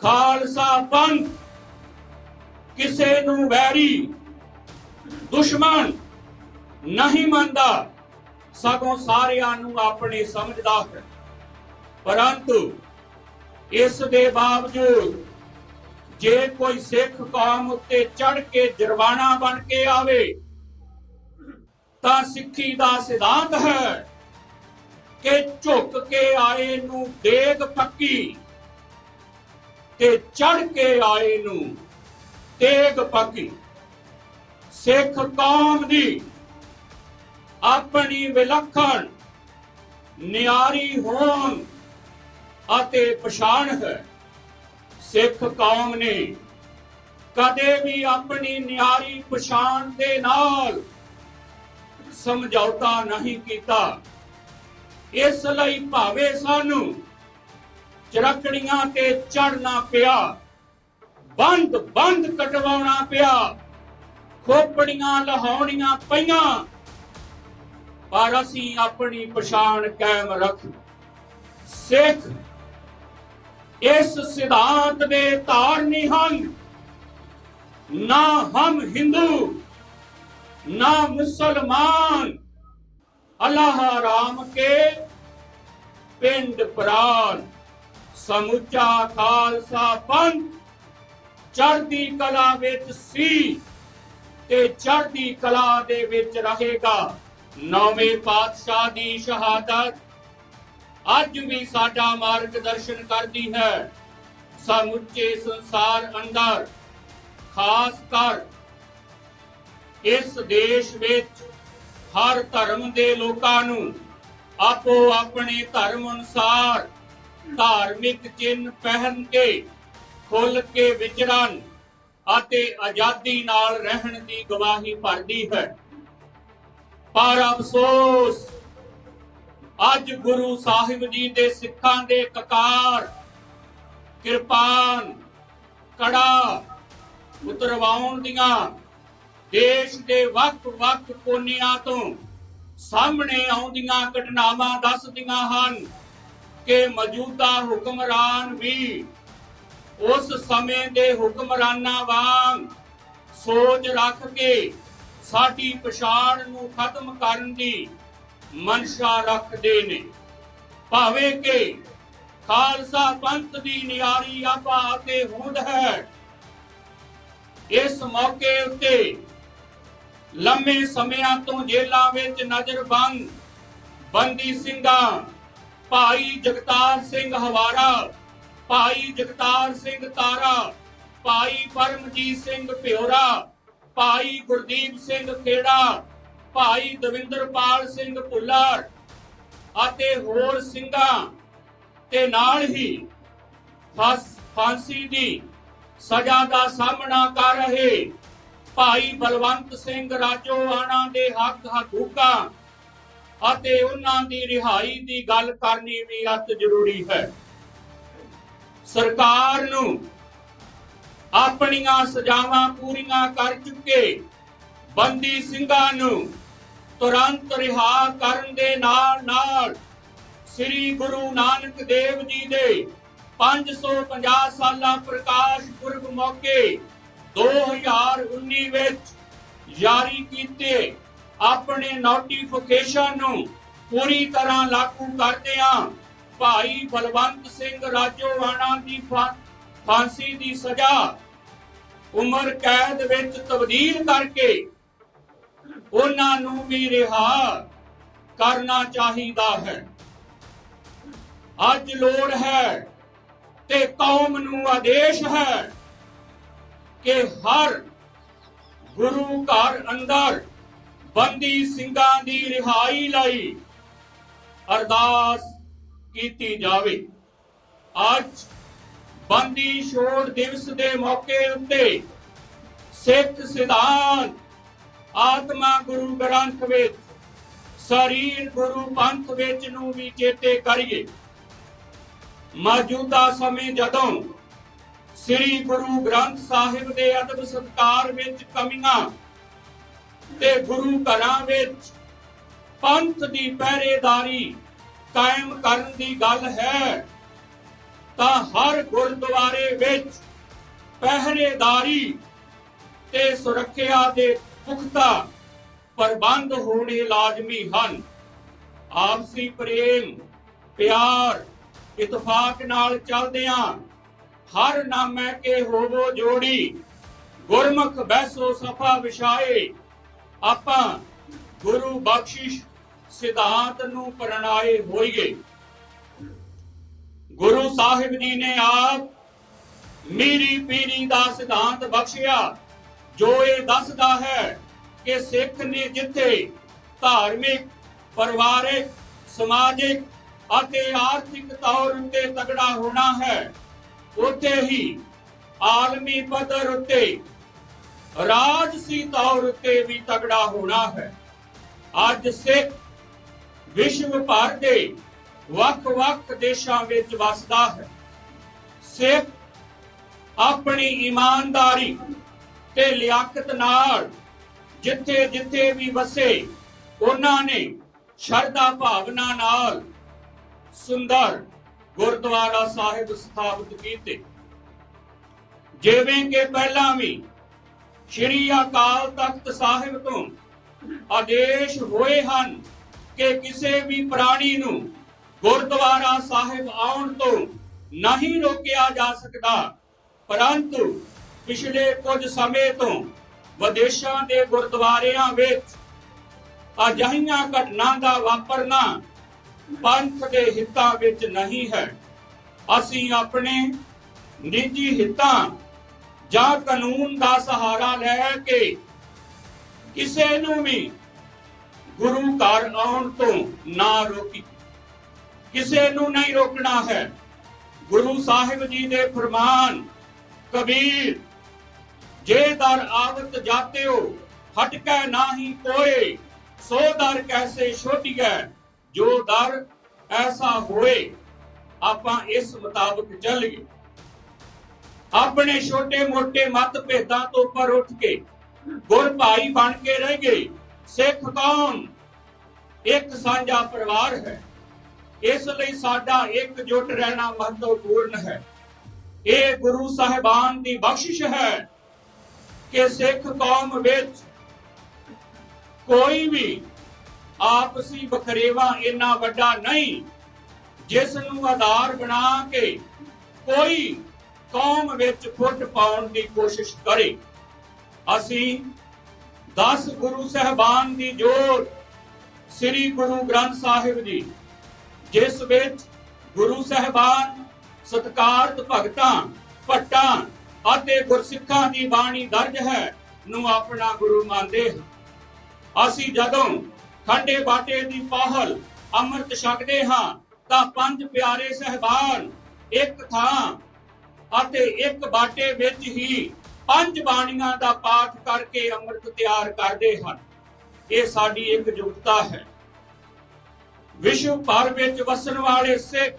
ਖਾਲਸਾ ਪੰਥ, ਕਿਸੇ ਨੂੰ ਵੈਰੀ ਦੁਸ਼ਮਣ ਨਹੀਂ ਮੰਨਦਾ, ਸਗੋਂ ਸਾਰਿਆਂ ਨੂੰ ਆਪਣੇ ਸਮਝਦਾ ਹੈ। ਪਰੰਤੂ ਇਸ ਦੇ ਬਾਵਜੂਦ ਜੇ ਕੋਈ ਸਿੱਖ ਕੌਮ ਉੱਤੇ ਚੜ ਕੇ ਜਰਵਾਣਾ ਬਣ ਕੇ ਆਵੇ, ਤਾਂ ਸਿੱਖੀ ਦਾ ਸਿਧਾਂਤ ਹੈ ਕਿ ਝੁੱਕ ਕੇ ਆਏ ਨੂੰ ਦੇਗ ਪੱਕੀ ਤੇ ਚੜ ਕੇ ਆਏ ਨੂੰ ਤੇਗ ਪੱਕੀ ਸਿੱਖ ਕੌਮ ਦੀ ਆਪਣੀ ਵਿਲੱਖਣ ਨਿਆਰੀ ਹੋਣ ਅਤੇ ਪਛਾਣ ਹੈ। ਸਿੱਖ ਕੌਮ ਨੇ ਕਦੇ ਵੀ ਆਪਣੀ ਨਿਆਰੀ ਪਛਾਣ ਦੇ ਨਾਲ ਸਮਝੌਤਾ ਨਹੀਂ ਕੀਤਾ। ਇਸ ਲਈ ਭਾਵੇਂ ਸਾਨੂੰ ਚਰਕੜੀਆਂ ਤੇ ਚੜਨਾ ਪਿਆ। ਬੰਦ ਬੰਦ ਕਟਵਾਉਣਾ ਪਿਆ। ਖੋਪੜੀਆਂ ਲਹਾਉਣੀਆਂ ਪਈਆਂ। ਪਰ ਅਸੀਂ ਆਪਣੀ ਪਛਾਣ ਕਾਇਮ ਰੱਖ। ਸਿੱਖ, ਇਸ ਸਿਧਾਂਤ ਦੇ ਧਾਰਨੀ ਹਨ। ਨਾ ਹਮ ਹਿੰਦੂ, ਨਾ ਮੁਸਲਮਾਨ। ਅੱਲਾਹ ਰਾਮ ਕੇ ਪਿੰਡ ਪ੍ਰਾਨ। ਸਮੁੱਚਾ ਖਾਲਸਾ ਪੰਥ ਚੜ੍ਹਦੀ ਕਲਾ ਵਿੱਚ ਸੀ ਤੇ ਚੜ੍ਹਦੀ ਕਲਾ ਦੇ ਵਿੱਚ ਰਹੇਗਾ। ਨੌਵੇਂ ਪਾਤਸ਼ਾਹ ਦੀ ਸ਼ਹਾਦਤ ਅੱਜ ਵੀ ਸਾਡਾ ਮਾਰਗਦਰਸ਼ਨ ਕਰਦੀ ਹੈ। ਸਮੁੱਚੇ ਸੰਸਾਰ ਅੰਦਰ ਖਾਸ ਕਰ ਇਸ ਦੇਸ਼ ਵਿੱਚ ਹਰ ਧਰਮ ਦੇ ਲੋਕਾਂ ਨੂੰ ਆਪੋ ਆਪਣੇ ਧਰਮ ਅਨੁਸਾਰ ਧਾਰਮਿਕ ਚਿੰਨ੍ਹ ਪਹਿਨ ਕੇ ਖੁੱਲ ਕੇ ਵਿਚਰਨ ਅਤੇ ਆਜ਼ਾਦੀ ਨਾਲ ਰਹਿਣ ਦੀ ਗਵਾਹੀ ਭਰਦੀ ਹੈ। ਪਰ ਅਫਸੋਸ, ਅੱਜ ਗੁਰੂ ਸਾਹਿਬ ਜੀ ਦੇ ਸਿੱਖਾਂ ਦੇ ਕਕਾਰ ਕਿਰਪਾਨ, ਕੜਾ ਉਤਰਵਾਉਣ ਦੀਆਂ ਦੇਸ਼ ਦੇ ਵੱਖ-ਵੱਖ ਕੋਨਿਆਂ ਤੋਂ ਸਾਹਮਣੇ ਆਉਂਦੀਆਂ ਘਟਨਾਵਾਂ ਦੱਸਦੀਆਂ ਹਨ। ਕਿ ਮੌਜੂਦਾ ਹੁਕਮਰਾਨ ਵੀ ਉਸ ਸਮੇਂ ਦੇ ਹੁਕਮਰਾਨਾਂ ਵਾਂਗ ਸੋਚ ਰੱਖ ਕੇ ਸਾਡੀ ਪਛਾਣ ਨੂੰ ਖਤਮ ਕਰਨ ਦੀ ਮਨਸ਼ਾ ਰੱਖਦੇ ਨੇ। ਭਾਵੇਂ ਕਿ ਖਾਲਸਾ ਪੰਥ ਦੀ ਨਿਆਰੀ ਆਪਾ ਤੇ ਹੋਂਦ ਹੈ, ਇਸ ਮੌਕੇ ਉੱਤੇ ਲੰਮੇ ਸਮਿਆਂ ਤੋਂ ਜੇਲਾਂ ਵਿੱਚ ਨਜ਼ਰਬੰਦ ਬੰਦੀ ਸਿੰਘਾਂ ਭਾਈ ਜਗਤਾਰ ਸਿੰਘ ਹਵਾਰਾ, ਭਾਈ ਜਗਤਾਰ ਸਿੰਘ ਤਾਰਾ, ਭਾਈ ਪਰਮਜੀਤ ਸਿੰਘ ਭਿਓਰਾ, ਭਾਈ ਗੁਰਦੀਪ ਸਿੰਘ ਖੇੜਾ, ਭਾਈ ਦਵਿੰਦਰਪਾਲ ਸਿੰਘ ਭੁੱਲਰ ਅਤੇ ਹੋਰ ਸਿੰਘਾਂ ਤੇ ਨਾਲ ਹੀ ਫਾਂਸੀ ਦੀ ਸਜ਼ਾ ਦਾ ਸਾਹਮਣਾ ਕਰ ਰਹੇ ਭਾਈ ਬਲਵੰਤ ਸਿੰਘ ਰਾਜੋਆਣਾ ਦੇ ਹੱਕ ਹਕੂਕਾਂ ਅਤੇ ਉਹਨਾਂ ਦੀ ਰਿਹਾਈ ਦੀ ਗੱਲ ਕਰਨੀ ਵੀ ਅਤ ਜ਼ਰੂਰੀ ਹੈ। ਸਰਕਾਰ ਨੂੰ ਆਪਣੀਆਂ ਸਜ਼ਾਵਾਂ ਪੂਰੀਆਂ ਕਰ ਚੁੱਕੇ ਬੰਦੀ ਸਿੰਘਾਂ ਨੂੰ ਤੁਰੰਤ ਰਿਹਾ ਕਰਨ ਦੇ ਨਾਲ ਨਾਲ ਸ੍ਰੀ ਗੁਰੂ ਨਾਨਕ ਦੇਵ ਜੀ ਦੇ 550 ਸਾਲਾ ਪ੍ਰਕਾਸ਼ ਪੁਰਬ ਮੌਕੇ 2019 ਵਿੱਚ ਜਾਰੀ ਕੀਤੇ। ਆਪਣੇ ਨੋਟੀਫਿਕੇਸ਼ਨ ਨੂੰ ਪੂਰੀ ਤਰ੍ਹਾਂ ਲਾਗੂ ਕਰਦੇ ਹਾਂ। ਭਾਈ ਬਲਵੰਤ ਸਿੰਘ ਰਾਜੋਵਾਣਾ ਦੀ ਫਾ- ਫਾਂਸੀ ਦੀ ਸਜ਼ਾ, ਉਮਰ ਕੈਦ ਵਿੱਚ ਤਬਦੀਲ ਕਰਕੇ ਉਹਨਾਂ ਨੂੰ ਵੀ ਰਿਹਾ ਕਰਨਾ ਚਾਹੀਦਾ ਹੈ। ਅੱਜ ਲੋੜ ਹੈ ਤੇ ਕੌਮ ਨੂੰ ਆਦੇਸ਼ ਹੈ ਕਿ ਹਰ ਗੁਰੂ ਘਰ ਅੰਦਰ ਬੰਦੀ ਸਿੰਘਾਂ ਦੀ ਰਿਹਾਈ ਲਈ ਅਰਦਾਸ ਕੀਤੀ ਜਾਵੇ। ਅੱਜ ਬੰਦੀ ਛੋੜ ਦਿਵਸ ਦੇ ਮੌਕੇ ਉੱਤੇ ਸਿੱਖ ਸਿਧਾਂਤ ਆਤਮਾ ਗੁਰੂ ਗ੍ਰੰਥ ਵਿੱਚ, ਸਰੀਰ ਗੁਰੂ ਪੰਥ ਵਿੱਚ ਨੂੰ ਵੀ ਚੇਤੇ ਕਰੀਏ। ਮੌਜੂਦਾ ਸਮੇਂ ਜਦੋਂ ਸ੍ਰੀ ਗੁਰੂ ਗ੍ਰੰਥ ਸਾਹਿਬ ਦੇ ਅਦਬ ਸਤਕਾਰ ਵਿੱਚ ਕਮੀਆਂ ਤੇ ਗੁਰੂ ਘਰਾਂ ਵਿੱਚ ਪੰਥ ਦੀ ਪਹਿਰੇਦਾਰੀ ਕਾਇਮ ਕਰਨ ਦੀ ਗੱਲ ਹੈ, ਤਾਂ ਹਰ ਗੁਰਦੁਆਰੇ ਵਿੱਚ ਪਹਿਰੇਦਾਰੀ ਤੇ ਸੁਰੱਖਿਆ ਦੇ ਪੁਖਤਾ ਪ੍ਰਬੰਧ ਹੋਣੇ ਲਾਜ਼ਮੀ ਹਨ। ਆਪਸੀ ਪ੍ਰੇਮ, ਪਿਆਰ, ਇਤਫਾਕ ਨਾਲ ਚੱਲਦਿਆਂ ਹਰ ਨਾਮੈ ਕੇ ਹੋਵੋ ਜੋੜੀ, ਗੁਰਮੁਖ ਬੈਸੋ ਸਫਾ ਵਿਛਾਏ ਆਪਾਂ ਗੁਰੂ ਬਖਸ਼ਿਸ਼ ਸਿਧਾਂਤ ਨੂੰ ਪ੍ਰਣਾਏ ਹੋਈਏ। ਗੁਰੂ ਸਾਹਿਬ ਜੀ ਨੇ ਆਪ ਮੀਰੀ ਪੀਰੀ ਦਾ ਸਿਧਾਂਤ ਬਖਸ਼ਿਆ, ਜੋ ਇਹ ਦੱਸਦਾ ਹੈ ਕਿ ਸਿੱਖ ਨੇ ਜਿੱਥੇ ਧਾਰਮਿਕ, ਪਰਿਵਾਰਿਕ, ਸਮਾਜਿਕ ਅਤੇ ਆਰਥਿਕ ਤੌਰ ਉੱਤੇ ਤਗੜਾ ਹੋਣਾ ਹੈ, ਉੱਥੇ ਹੀ ਆਲਮੀ ਪੱਧਰ ਉੱਤੇ ਰਾਜਸੀ ਤੌਰ ਉੱਤੇ ਵੀ ਤਗੜਾ ਹੋਣਾ ਹੈ। ਅੱਜ ਸਿੱਖ ਵਿਸ਼ਵ ਭਰ ਦੇ ਵੱਖ-ਵੱਖ ਦੇਸ਼ਾਂ ਵਿੱਚ ਵਸਦਾ ਹੈ। ਸਿੱਖ ਆਪਣੀ ਇਮਾਨਦਾਰੀ ਤੇ ਲਿਆਕਤ ਨਾਲ ਜਿੱਥੇ ਜਿੱਥੇ ਵੀ ਵਸੇ, ਉਹਨਾਂ ਨੇ ਸ਼ਰਧਾ ਭਾਵਨਾ ਨਾਲ ਸੁੰਦਰ ਗੁਰਦੁਆਰਾ ਸਾਹਿਬ ਸਥਾਪਿਤ ਕੀਤੇ। ਜਿਵੇਂ ਕਿ ਪਹਿਲਾਂ ਵੀ ਸ਼੍ਰੀ ਅਕਾਲ ਤਖਤ ਸਾਹਿਬ ਤੋਂ ਆਦੇਸ਼ ਹੋਏ ਹਨ ਕਿ ਕਿਸੇ ਵੀ ਪ੍ਰਾਣੀ ਨੂੰ ਗੁਰਦੁਆਰਾ ਸਾਹਿਬ ਆਉਣ ਤੋਂ ਨਹੀਂ ਰੋਕਿਆ ਜਾ ਸਕਦਾ। ਪਰੰਤੂ ਪਿਛਲੇ ਕੁਝ ਸਮੇਂ ਤੋਂ ਵਿਦੇਸ਼ਾਂ ਦੇ ਗੁਰਦੁਆਰਿਆਂ ਵਿੱਚ ਅਜਿਹੀਆਂ ਘਟਨਾ ਦਾ ਵਾਪਰਨਾ ਪੰਥ ਦੇ ਹਿੱਤਾਂ ਵਿੱਚ ਨਹੀਂ ਹੈ। ਅਸੀਂ ਆਪਣੇ ਨਿੱਜੀ ਹਿੱਤਾਂ ਜਾਂ ਕਾਨੂੰਨ ਦਾ ਸਹਾਰਾ ਲੈ ਕੇ ਕਿਸੇ ਨੂੰ ਵੀ ਗੁਰੂ ਘਰ ਆਉਣ ਤੋਂ ਨਾ ਰੋਕੀ। ਕਿਸੇ ਨੂੰ ਨਹੀਂ ਰੋਕਣਾ ਹੈ। ਗੁਰੂ ਸਾਹਿਬ ਜੀ ਦੇ ਫਰਮਾਨ, ਕਬੀਰ, ਜੇ ਦਰ ਆਵਤ ਜਾਤਿਓ, ਹਟਕੈ ਨਾਹੀ ਕੋਏ, ਸੋ ਦਰ ਕੈਸੇ ਛੋਟੀਐ, ਜੋ ਦਰ ਐਸਾ ਹੋਏ, ਆਪਾਂ ਇਸ ਮੁਤਾਬਕ ਚੱਲੀਏ। ਆਪਣੇ ਛੋਟੇ ਮੋਟੇ ਮਤਭੇਦਾਂ ਤੋਂ ਉੱਪਰ ਉੱਠ ਕੇ ਗੁਰ ਭਾਈ ਬਣ ਕੇ ਰਹਿ ਗਏ। ਸਿੱਖ ਕੌਮ ਇੱਕ ਸਾਂਝਾ ਪਰਿਵਾਰ ਹੈ। ਇਸ ਲਈ ਸਾਡਾ ਇਕਜੁੱਟ ਰਹਿਣਾ ਮਹੱਤਵਪੂਰਨ ਹੈ। ਇਹ ਗੁਰੂ ਸਾਹਿਬਾਨ ਦੀ ਬਖਸ਼ਿਸ਼ ਹੈ ਕਿ ਸਿੱਖ ਕੌਮ ਵਿੱਚ ਕੋਈ ਵੀ ਆਪਸੀ ਬਖਰੇਵਾ ਇੰਨਾ ਵੱਡਾ ਨਹੀਂ, ਜਿਸ ਨੂੰ ਆਧਾਰ ਬਣਾ ਕੇ ਕੋਈ ਕੌਮ ਵਿੱਚ ਫੁੱਟ ਪਾਉਣ ਦੀ ਕੋਸ਼ਿਸ਼ ਕਰੇ। ਅਸੀਂ 10 ਗੁਰੂ ਸਹਿਬਾਨ ਦੀ ਜੋਤ ਸ੍ਰੀ ਗੁਰੂ ਗ੍ਰੰਥ ਸਾਹਿਬ ਜੀ ਜਿਸ ਵਿੱਚ ਗੁਰੂ ਸਹਿਬਾਨ, ਸਤਕਾਰਤ ਭਗਤਾਂ, ਭੱਟਾਂ ਅਤੇ ਗੁਰਸਿੱਖਾਂ ਦੀ ਬਾਣੀ ਦਰਜ ਹੈ, ਨੂੰ ਆਪਣਾ ਗੁਰੂ ਮੰਨਦੇ ਹਾਂ। ਅਸੀਂ ਜਦੋਂ ਖੰਡੇ ਬਾਟੇ ਦੀ ਪਾਹਲ ਅੰਮ੍ਰਿਤ ਛਕਦੇ ਹਾਂ, ਤਾਂ ਪੰਜ ਪਿਆਰੇ ਸਹਿਬਾਨ ਇੱਕ ਥਾਂ ਅਤੇ ਇੱਕ ਬਾਟੇ ਵਿੱਚ ਹੀ ਪੰਜ ਬਾਣੀਆਂ ਦਾ ਪਾਠ ਕਰਕੇ ਅੰਮ੍ਰਿਤ ਤਿਆਰ ਕਰਦੇ ਹਨ। ਇਹ ਸਾਡੀ ਇੱਕ ਜੁਗਤਾ ਹੈ। ਵਿਸ਼ਵ ਭਰ ਵਿੱਚ ਵਸਣ ਵਾਲੇ ਸਿੱਖ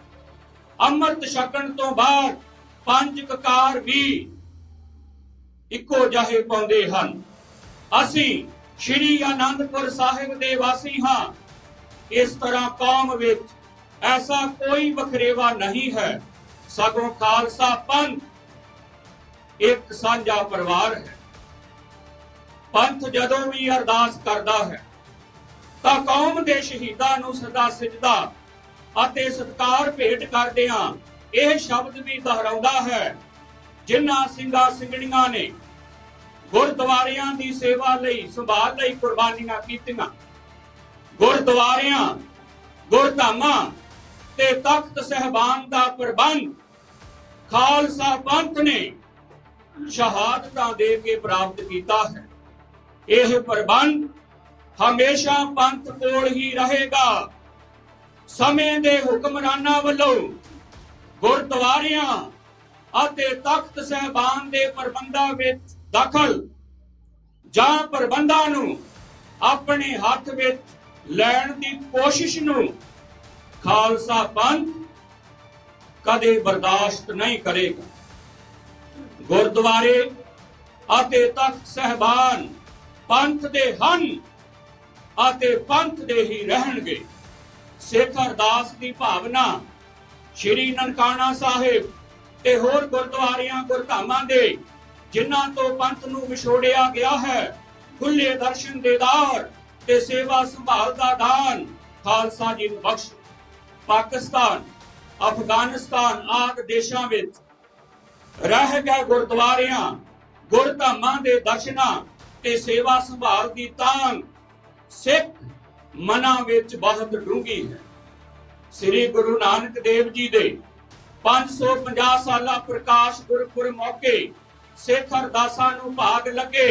ਅੰਮ੍ਰਿਤ ਛਕਣ ਤੋਂ ਬਾਅਦ ਪੰਜ ਕਕਾਰ ਵੀ ਇੱਕੋ ਜਿਹੇ ਪਾਉਂਦੇ ਹਨ। ਅਸੀਂ ਸ਼੍ਰੀ ਆਨੰਦਪੁਰ ਸਾਹਿਬ ਦੇ ਵਾਸੀ ਹਾਂ। ਇਸ ਤਰ੍ਹਾਂ ਕੌਮ ਵਿੱਚ ਐਸਾ ਕੋਈ ਵਖਰੇਵਾ ਨਹੀਂ ਹੈ। ਸਗੋਂ ਖਾਲਸਾ ਪੰਥ, ਇੱਕ ਸਾਂਝਾ ਪਰਿਵਾਰ ਹੈ। ਪੰਥ ਜਦੋਂ ਵੀ ਅਰਦਾਸ ਕਰਦਾ ਹੈ, ਤਾਂ ਕੌਮ ਦੇ ਸ਼ਹੀਦਾਂ ਨੂੰ ਸਦਾ ਸਜਦਾ ਅਤੇ ਸਤਕਾਰ ਭੇਟ ਕਰਦਿਆਂ ਇਹ ਸ਼ਬਦ ਵੀ ਦੁਹਰਾਉਂਦਾ ਹੈ, ਜਿਨ੍ਹਾਂ ਸਿੰਘਾਂ ਸਿੰਘਣੀਆਂ ਨੇ ਗੁਰਦੁਆਰਿਆਂ ਦੀ ਸੇਵਾ ਲਈ, ਸੰਭਾਲ ਲਈ ਕੁਰਬਾਨੀਆਂ ਕੀਤੀਆਂ। ਗੁਰਦੁਆਰਿਆਂ, ਗੁਰਧਾਮਾਂ ਤੇ ਤਖਤ ਸਹਿਬਾਨ ਦਾ ਪ੍ਰਬੰਧ ਖਾਲਸਾ ਪੰਥ ਨੇ ਸ਼ਹਾਦਤਾਂ ਦੇ ਕੇ ਪ੍ਰਾਪਤ ਕੀਤਾ ਹੈ। ਇਹ ਪ੍ਰਬੰਧ ਹਮੇਸ਼ਾ ਪੰਥ ਕੋਲ ਹੀ ਰਹੇਗਾ। ਸਮੇਂ ਦੇ ਹੁਕਮਰਾਨਾਂ ਵੱਲੋਂ ਗੁਰਦੁਆਰਿਆਂ ਅਤੇ ਤਖਤ ਸਹਿਬਾਨ ਦੇ ਪ੍ਰਬੰਧਾਂ ਵਿੱਚ ਦਖਲ ਜਾਂ ਪ੍ਰਬੰਧਾਂ ਨੂੰ ਆਪਣੇ ਹੱਥ ਵਿੱਚ ਲੈਣ ਦੀ ਕੋਸ਼ਿਸ਼ ਨੂੰ ਖਾਲਸਾ ਪੰਥ ਕਦੇ ਬਰਦਾਸ਼ਤ ਨਹੀਂ ਕਰੇਗਾ। ਗੁਰਦੁਆਰੇ ਅਤੇ ਤਖਤ ਸਹਿਬਾਨ ਪੰਥ ਦੇ ਹਨ ਅਤੇ ਪੰਥ ਦੇ ਹੀ ਰਹਿਣਗੇ। ਸਿੱਖ ਅਰਦਾਸ ਦੀ ਭਾਵਨਾ ਸ਼੍ਰੀ ਨਨਕਾਣਾ ਸਾਹਿਬ ਤੇ ਹੋਰ ਗੁਰਦੁਆਰਿਆਂ, ਗੁਰਧਾਮਾਂ ਦੇ ਜਿਨ੍ਹਾਂ ਤੋਂ ਪੰਥ ਨੂੰ ਵਿਛੋੜਿਆ ਗਿਆ ਹੈ ਖੁੱਲੇ ਦਰਸ਼ਨ ਦੇਦਾਰ ਤੇ ਸੇਵਾ ਸੰਭਾਲ ਦਾ ਦਾਨ ਖਾਲਸਾ ਜੀ ਨੂੰ ਬਖਸ਼ ਪਾਕਿਸਤਾਨ, ਅਫਗਾਨਿਸਤਾਨ ਆਦਿ ਦੇਸ਼ਾਂ ਵਿੱਚ ਰਹਿ ਗਏ ਗੁਰਦੁਆਰਿਆਂ, ਗੁਰਧਾਮਾਂ ਦੇ ਦਰਸ਼ਨਾਂ ਤੇ ਸੇਵਾ ਸੰਭਾਲ ਦੀ ਤਾਂਗ ਸਿੱਖ ਮਨਾਂ ਵਿੱਚ ਬਹੁਤ ਡੂੰਘੀ ਹੈ। ਸ੍ਰੀ ਗੁਰੂ ਨਾਨਕ ਦੇਵ ਜੀ ਦੇ 550 ਸਾਲਾ ਪ੍ਰਕਾਸ਼ ਗੁਰਪੁਰ ਮੌਕੇ ਸਿੱਖ ਅਰਦਾਸਾਂ ਨੂੰ ਭਾਗ ਲੱਗੇ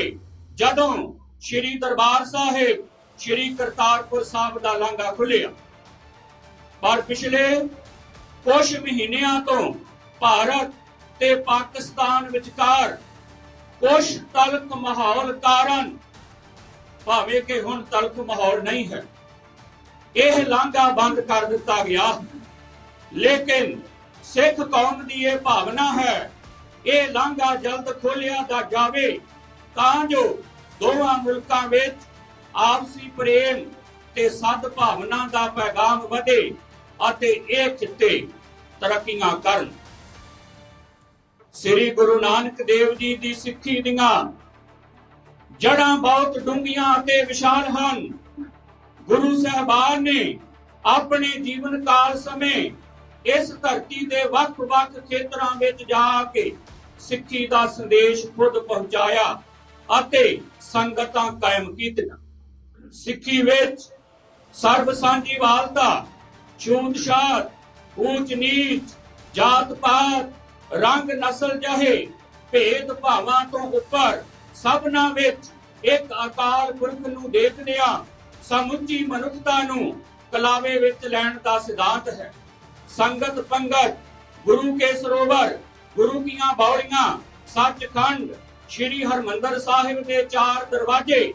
ਜਦੋਂ ਸ੍ਰੀ ਦਰਬਾਰ ਸਾਹਿਬ ਸ੍ਰੀ ਕਰਤਾਰਪੁਰ ਸਾਹਿਬ ਦਾ ਲਾਂਘਾ ਖੁੱਲਿਆ ਪਰ ਪਿਛਲੇ ਕੁਝ ਮਹੀਨਿਆਂ ਤੋਂ ਭਾਰਤ ਤੇ ਪਾਕਿਸਤਾਨ ਵਿਚਕਾਰ ਕੁਝ ਤਲਕ ਮਾਹੌਲ ਕਾਰਨ ਭਾਵੇਂ ਕਿ ਹੁਣ ਤਲਕ ਮਾਹੌਲ ਨਹੀਂ ਹੈ, ਇਹ ਲਾਂਘਾ ਬੰਦ ਕਰ ਦਿੱਤਾ ਗਿਆ। ਲੇਕਿਨ ਸਿੱਖ ਕੌਮ ਦੀ ਇਹ ਭਾਵਨਾ ਹੈ, ਇਹ ਲਾਂਘਾ ਜਲਦ ਖੋਲਿਆ ਦਾ ਜਾਵੇ, ਤਾਂ ਜੋ ਦੋਵਾਂ ਮੁਲਕਾਂ ਵਿੱਚ ਆਪਸੀ ਪ੍ਰੇਮ ਤੇ ਸਦ ਭਾਵਨਾ ਦਾ ਪੈਗਾਮ ਵਧੇ। ਅਤੇ ਇਹ ਖਿੱਤੇ ਤਰੱਕੀਆਂ ਕਰਨ। ਸ੍ਰੀ ਗੁਰੂ ਨਾਨਕ ਦੇਵ ਜੀ ਦੀ ਸਿੱਖੀ ਦੀਆਂ ਜੜਾਂ ਬਹੁਤ ਡੂੰਘੀਆਂ ਅਤੇ ਵਿਸ਼ਾਲ ਹਨ। ਗੁਰੂ ਸਾਹਿਬਾਨ ਨੇ ਆਪਣੇ ਜੀਵਨ ਕਾਲ ਸਮੇਂ ਇਸ ਧਰਤੀ ਦੇ ਵੱਖ-ਵੱਖ ਖੇਤਰਾਂ ਵਿੱਚ ਜਾ ਕੇ ਸਿੱਖੀ ਦਾ ਸੰਦੇਸ਼ ਖੁਦ ਪਹੁੰਚਾਇਆ ਅਤੇ ਸੰਗਤਾਂ ਕਾਇਮ ਕੀਤੀਆਂ। ਸਿੱਖੀ ਵਿੱਚ ਸਰਬ ਸਾਂਝੀਵਾਲਤਾ ਛੂਤ-ਛਾਤ ਊਚ ਨੀਚ, ਜਾਤ ਪਾਤ, ਰੰਗ ਨਸਲ ਜਹੇ, ਭੇਦ ਭਾਵਾਂ ਤੋਂ ਉੱਪਰ, ਸਭਨਾ ਵਿੱਚ ਇੱਕ ਅਕਾਲ ਪੁਰਖ ਨੂੰ ਦੇਖਦਿਆਂ ਸਮੁੱਚੀ ਮਨੁੱਖਤਾ ਨੂੰ ਕਲਾਵੇ ਵਿੱਚ ਲੈਣ ਦਾ ਸਿਧਾਂਤ ਹੈ। ਸੰਗਤ ਪੰਗਤ, ਗੁਰੂ ਕੇ ਸਰੋਵਰ, ਗੁਰੂ ਕੀਆਂ ਬੌਲੀਆਂ ਸੱਚਖੰਡ, ਸ੍ਰੀ ਹਰਮੰਦਰ ਸਾਹਿਬ ਦੇ ਚਾਰ ਦਰਵਾਜ਼ੇ,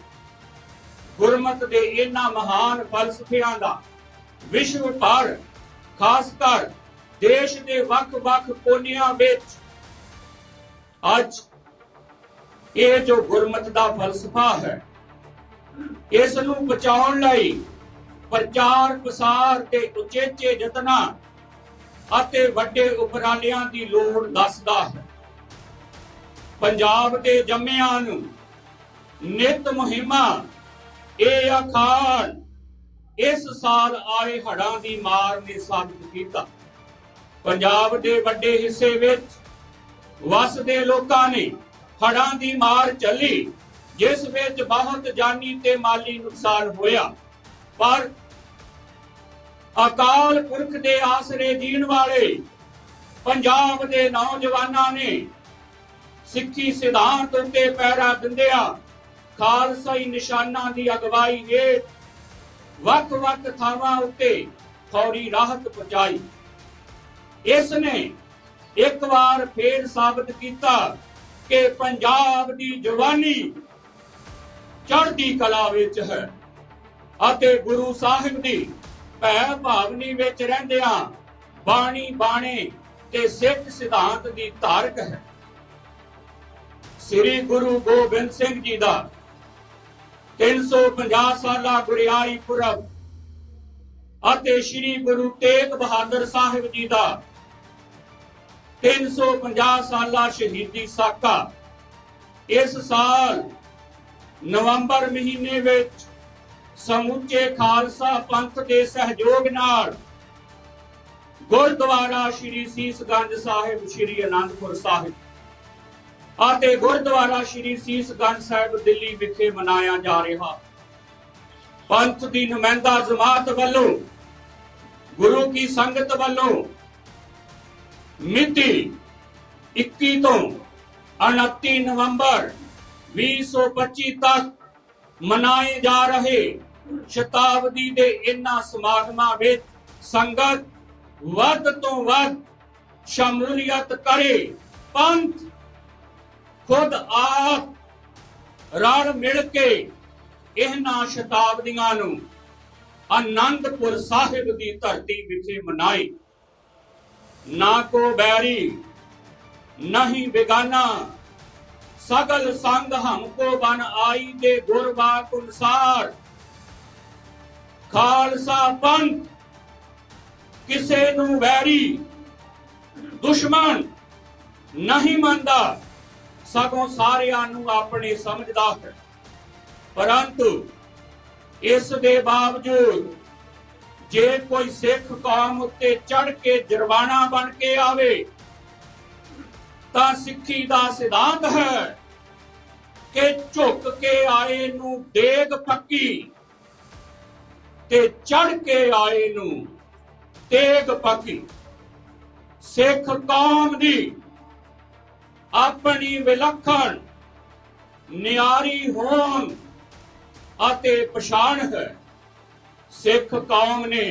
ਗੁਰਮਤ ਦੇ ਇਹਨਾਂ ਮਹਾਨ ਫਲਸਫਿਆਂ ਦਾ ਵਿਸ਼ਵ ਭਰ, ਖਾਸ ਕਰ ਦੇਸ਼ ਦੇ ਵੱਖ-ਵੱਖ ਕੋਨਿਆਂ ਵਿੱਚ, ਅੱਜ ਇਹ ਜੋ ਗੁਰਮਤ ਦਾ ਫਲਸਫਾ ਹੈ, ਇਸ ਨੂੰ ਬਚਾਉਣ ਲਈ ਪ੍ਰਚਾਰ ਪ੍ਰਸਾਰ ਤੇ ਉਚੇਚੇ ਯਤਨਾਂ ਅਤੇ ਵੱਡੇ ਉਪਰਾਲਿਆਂ ਦੀ ਲੋੜ ਦੱਸਦਾ ਹੈ। ਪੰਜਾਬ ਦੇ ਜੰਮਿਆਂ ਨੂੰ ਨਿਤ ਮੁਹਿੰਮਾਂ ਇਹ ਅਖਾਣ ਇਸ ਸਾਲ ਆਏ ਹੜਾਂ ਦੀ ਮਾਰ ਨੇ ਸਾਬਤ ਕੀਤਾ। ਪੰਜਾਬ ਦੇ ਵੱਡੇ ਹਿੱਸੇ ਵਿੱਚ ਵਸਦੇ ਲੋਕਾਂ ਨੇ ਹੜਾਂ ਦੀ ਮਾਰ ਚੱਲੀ, ਜਿਸ ਵਿੱਚ ਬਹੁਤ ਜਾਨੀ ਤੇ ਮਾਲੀ ਨੁਕਸਾਨ ਹੋਇਆ। ਪਰ ਅਕਾਲ ਪੁਰਖ ਦੇ ਆਸਰੇ ਜੀਣ ਵਾਲੇ ਪੰਜਾਬ ਦੇ ਨੌਜਵਾਨਾਂ ਨੇ ਸਿੱਖੀ ਸਿਧਾਂਤ ਉੱਤੇ ਪੈਰਾ ਦਿੰਦਿਆਂ ਖਾਲਸਾਈ ਨਿਸ਼ਾਨਾਂ ਦੀ ਅਗਵਾਈ ਹੇਠ ਵੱਖ-ਵੱਖ ਥਾਵਾਂ ਉੱਤੇ ਫੌਰੀ ਰਾਹਤ ਪਹੁੰਚਾਈ। ਇਸ ਨੇ ਇੱਕ ਵਾਰ ਫੇਰ ਸਾਬਤ ਕੀਤਾ ਕਿ ਪੰਜਾਬ ਦੀ ਜਵਾਨੀ ਚੜ੍ਹਦੀ ਕਲਾ ਵਿੱਚ ਹੈ ਅਤੇ ਗੁਰੂ ਸਾਹਿਬ ਦੀ ਭੈ ਭਾਵਨੀ ਵਿੱਚ ਰਹਿੰਦਿਆਂ ਬਾਣੀ ਬਾਣੇ ਤੇ ਸਿੱਖ ਸਿਧਾਂਤ ਦੀ ਧਾਰਕ ਹੈ। ਸ੍ਰੀ ਗੁਰੂ ਗੋਬਿੰਦ ਸਿੰਘ ਜੀ ਦਾ 350 ਸਾਲਾ ਗੁਰਿਆਈ ਪੁਰਬ ਅਤੇ ਸ੍ਰੀ ਗੁਰੂ ਤੇਗ ਬਹਾਦਰ ਸਾਹਿਬ ਜੀ ਦਾ 350 ਸਾਲਾ ਸ਼ਹੀਦੀ ਸਾਕਾ। ਇਸ ਸਾਲ ਨਵੰਬਰ ਮਹੀਨੇ ਵਿੱਚ ਸਮੁੱਚੇ ਖਾਲਸਾ ਪੰਥ ਦੇ ਸਹਿਯੋਗ ਨਾਲ ਗੁਰਦੁਆਰਾ ਸ੍ਰੀ ਸੀਸਗੰਜ ਸਾਹਿਬ, ਸ੍ਰੀ ਅਨੰਦਪੁਰ ਸਾਹਿਬ ਅਤੇ ਗੁਰਦੁਆਰਾ ਸ੍ਰੀ ਸੀਸਗੰਜ ਸਾਹਿਬ ਦਿੱਲੀ ਵਿਖੇ ਮਨਾਇਆ ਜਾ ਰਿਹਾ। ਪੰਥ ਦੀ ਨੁਮਾਇੰਦਾ ਜਮਾਤ ਵੱਲੋਂ, ਗੁਰੂ ਕੀ ਸੰਗਤ ਵੱਲੋਂ ਮਿਤੀ 21 ਤੋਂ 29 ਨਵੰਬਰ 2025 ਤੱਕ ਮਨਾਏ ਜਾ ਰਹੇ ਸ਼ਤਾਬਦੀ ਦੇ ਇਨ੍ਹਾਂ ਸਮਾਗਮਾਂ ਵਿੱਚ ਸੰਗਤ ਵੱਧ ਤੋਂ ਵੱਧ ਸ਼ਮੂਲੀਅਤ ਕਰੇ। ਪੰਥ ਖੁਦ ਆਪ ਰਲ ਮਿਲ ਕੇ ਇਹਨਾਂ ਸ਼ਤਾਬਦੀਆਂ ਨੂੰ ਆਨੰਦਪੁਰ ਸਾਹਿਬ ਦੀ ਧਰਤੀ ਵਿਖੇ ਮਨਾਏ ਨਾ ਕੋ ਬੈਰੀ ਨਹੀਂ ਬੇਗਾਨਾ, ਸਗਲ ਸੰਗ ਹਮਕੋ ਬਨ ਆਈ ਦੇ ਗੁਰਬਾਕ ਅਨੁਸਾਰ। ਖਾਲਸਾ ਪੰਥ, ਕਿਸੇ ਨੂੰ ਵੈਰੀ ਦੁਸ਼ਮਣ ਨਹੀਂ ਮੰਨਦਾ। ਸਗੋਂ ਸਾਰਿਆਂ ਨੂੰ ਆਪਣੇ ਸਮਝਦਾ ਹੈ ਪਰੰਤੂ ਇਸ ਦੇ ਬਾਵਜੂਦ ਜੇ ਕੋਈ ਸਿੱਖ ਕੌਮ ਉੱਤੇ ਚੜ ਕੇ ਜਰਵਾਣਾ ਬਣ ਕੇ ਆਵੇ, ਤਾਂ ਸਿੱਖੀ ਦਾ ਸਿਧਾਂਤ ਹੈ ਕਿ ਝੁੱਕ ਕੇ ਆਏ ਨੂੰ ਦੇਗ ਪੱਕੀ ਤੇ ਚੜ ਕੇ ਆਏ ਨੂੰ ਤੇਗ ਪੱਕੀ। ਸਿੱਖ ਕੌਮ ਦੀ ਆਪਣੀ ਵਿਲੱਖਣ ਨਿਆਰੀ ਹੋਣ ਅਤੇ ਪਛਾਣ ਹੈ। ਸਿੱਖ ਕੌਮ ਨੇ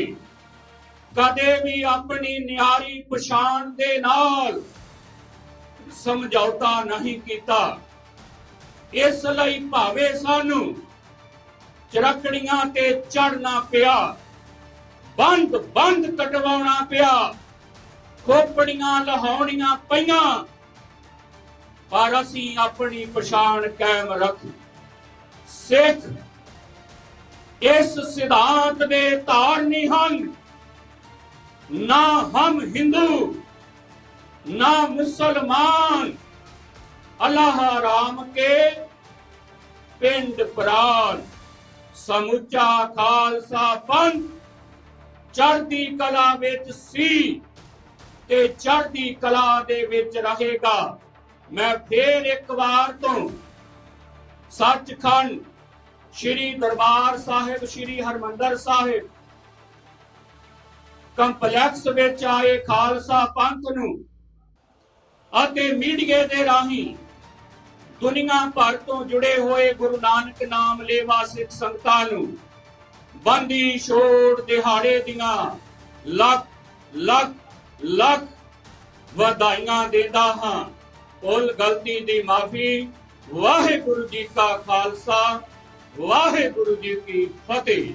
ਕਦੇ ਵੀ ਆਪਣੀ ਨਿਆਰੀ ਪਛਾਣ ਦੇ ਨਾਲ ਸਮਝੌਤਾ ਨਹੀਂ ਕੀਤਾ। ਇਸ ਲਈ ਭਾਵੇਂ ਸਾਨੂੰ ਚਰਕੜੀਆਂ ਤੇ ਚੜਨਾ ਪਿਆ ਬੰਦ ਬੰਦ ਕਟਵਾਉਣਾ ਪਿਆ, ਖੋਪੜੀਆਂ ਲਹਾਉਣੀਆਂ ਪਈਆਂ ਪਰ ਅਸੀਂ ਆਪਣੀ ਪਛਾਣ ਕਾਇਮ ਰੱਖੀ। ਸਿੱਖ ਇਸ ਸਿਧਾਂਤ ਦੇ ਧਾਰਨੀ ਹਨ। ਨਾ ਹਮ ਹਿੰਦੂ, ਨਾ ਮੁਸਲਮਾਨ। ਅੱਲਾਹ ਰਾਮ ਕੇ ਪਿੰਡ ਪ੍ਰਾਨ। ਸਮੁੱਚਾ ਖਾਲਸਾ ਪੰਥ ਚੜ੍ਹਦੀ ਕਲਾ ਵਿੱਚ ਸੀ ਤੇ ਚੜ੍ਹਦੀ ਕਲਾ ਦੇ ਵਿੱਚ ਰਹੇਗਾ। ਮੈਂ ਫੇਰ ਇੱਕ ਵਾਰ ਤੋਂ ਸੱਚਖੰਡ ਸ਼੍ਰੀ ਦਰਬਾਰ ਸਾਹਿਬ, ਸ਼੍ਰੀ ਹਰਮੰਦਰ ਸਾਹਿਬ ਕੰਪਲੈਕਸ ਵਿੱਚ ਆਏ ਖਾਲਸਾ ਪੰਥ ਨੂੰ ਅਤੇ ਮੀਡੀਏ ਦੇ ਰਾਹੀਂ ਦੁਨੀਆ ਭਰ ਤੋਂ ਜੁੜੇ ਹੋਏ ਗੁਰੂ ਨਾਨਕ ਨਾਮ ਲੇਵਾ ਸਿੱਖ ਸੰਗਤਾਂ ਨੂੰ ਬੰਦੀ ਛੋੜ ਦਿਹਾੜੇ ਦੀਆਂ ਲੱਖ ਲੱਖ ਲੱਖ ਵਧਾਈਆਂ ਦਿੰਦਾ ਹਾਂ। ਕੁੱਲ ਗਲਤੀ ਦੀ ਮਾਫੀ ਵਾਹਿਗੁਰੂ ਜੀ ਕਾ ਖਾਲਸਾ ਵਾਹਿਗੁਰੂ ਜੀ ਕੀ ਫਤਿਹ।